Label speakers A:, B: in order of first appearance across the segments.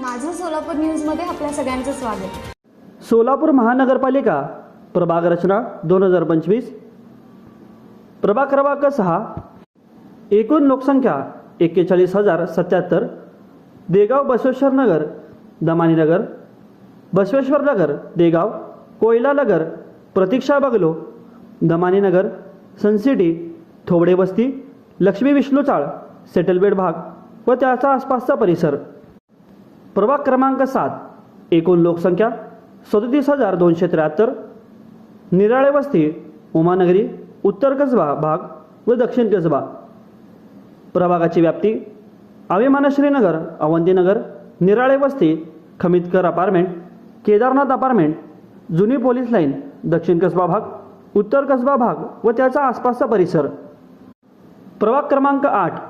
A: माझं सोलापूर न्यूजमध्ये आपल्या सगळ्यांचं स्वागत.
B: सोलापूर महानगरपालिका प्रभाग रचना दोन हजार पंचवीस. प्रभाग क्रमांक सहा. एकूण लोकसंख्या एक्केचाळीस हजार सत्याहत्तर. देगाव बसवेश्वर नगर दमानी नगर. बसवेश्वर नगर देगाव. कोयला नगर प्रतीक्षा बगलो. दमानी नगर सनसिटी थोबडे वस्ती लक्ष्मी विष्णू चाळ सेटलबेड भाग व त्याचा आसपासचा परिसर. प्रभाग क्रमांक सात एकूण लोकसंख्या सदतीस हजार दोनशे त्र्याहत्तर. निराळे वस्ती उमानगरी उत्तर कसबा भाग व दक्षिण कसबा. प्रभागाची व्याप्ती अभिमानश्रीनगर अवंतीनगर निराळे वस्ती खमितकर अपार्टमेंट केदारनाथ अपार्टमेंट जुनी पोलीस लाईन दक्षिण कसबा भाग उत्तर कसबा भाग व त्याचा आसपासचा परिसर. प्रभाग क्रमांक आठ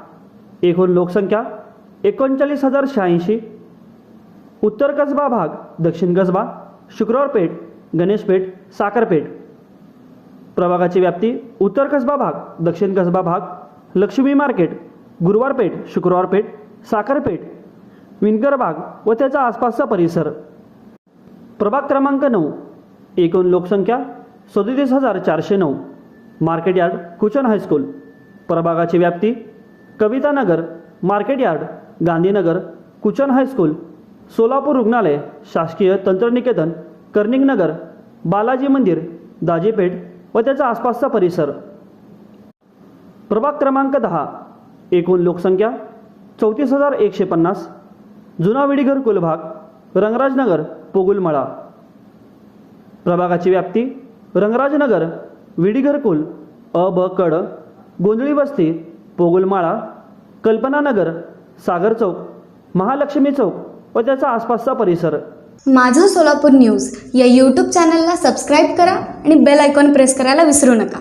B: एकूण लोकसंख्या एकोणचाळीस हजार शहाऐंशी. उत्तर कसबा भाग दक्षिण कसबा शुक्रवारपेठ गणेशपेठ साखरपेठ प्रभागाची व्याप्ती उत्तर कसबा भाग दक्षिण कसबा भाग लक्ष्मी मार्केट गुरुवारपेठ शुक्रवारपेठ साखरपेठ विणकर भाग व त्याचा आसपासचा परिसर. प्रभाग क्रमांक नऊ एकूण लोकसंख्या सदतीस हजार चारशे नऊ. Market yard Kuchan high school प्रभागाची व्याप्ती Kavitanagar market yard Gandhinagar Kuchan high school Solapur रुग्णालय शासकीय तंत्रनिकेतन कर्निंगनगर बालाजी मंदिर दाजीपेठ व त्याचा आसपासचा परिसर. प्रभाग क्रमांक दहा एकूण लोकसंख्या चौतीस हजार एकशे पन्नास जुना विडीघर कुलभाग रंगराजनगर पोगुलमळा. प्रभागाची व्याप्ती रंगराजनगर विडीघर कुल अ ब कड गोंधळी वस्ती पोगुलमाळा कल्पनानगर सागर चौक महालक्ष्मी चौक व त्याचा आसपासचा परिसर.
A: माझं सोलापूर न्यूज या यूट्यूब चॅनलला सबस्क्राईब करा आणि बेल आयकॉन प्रेस करायला विसरू नका.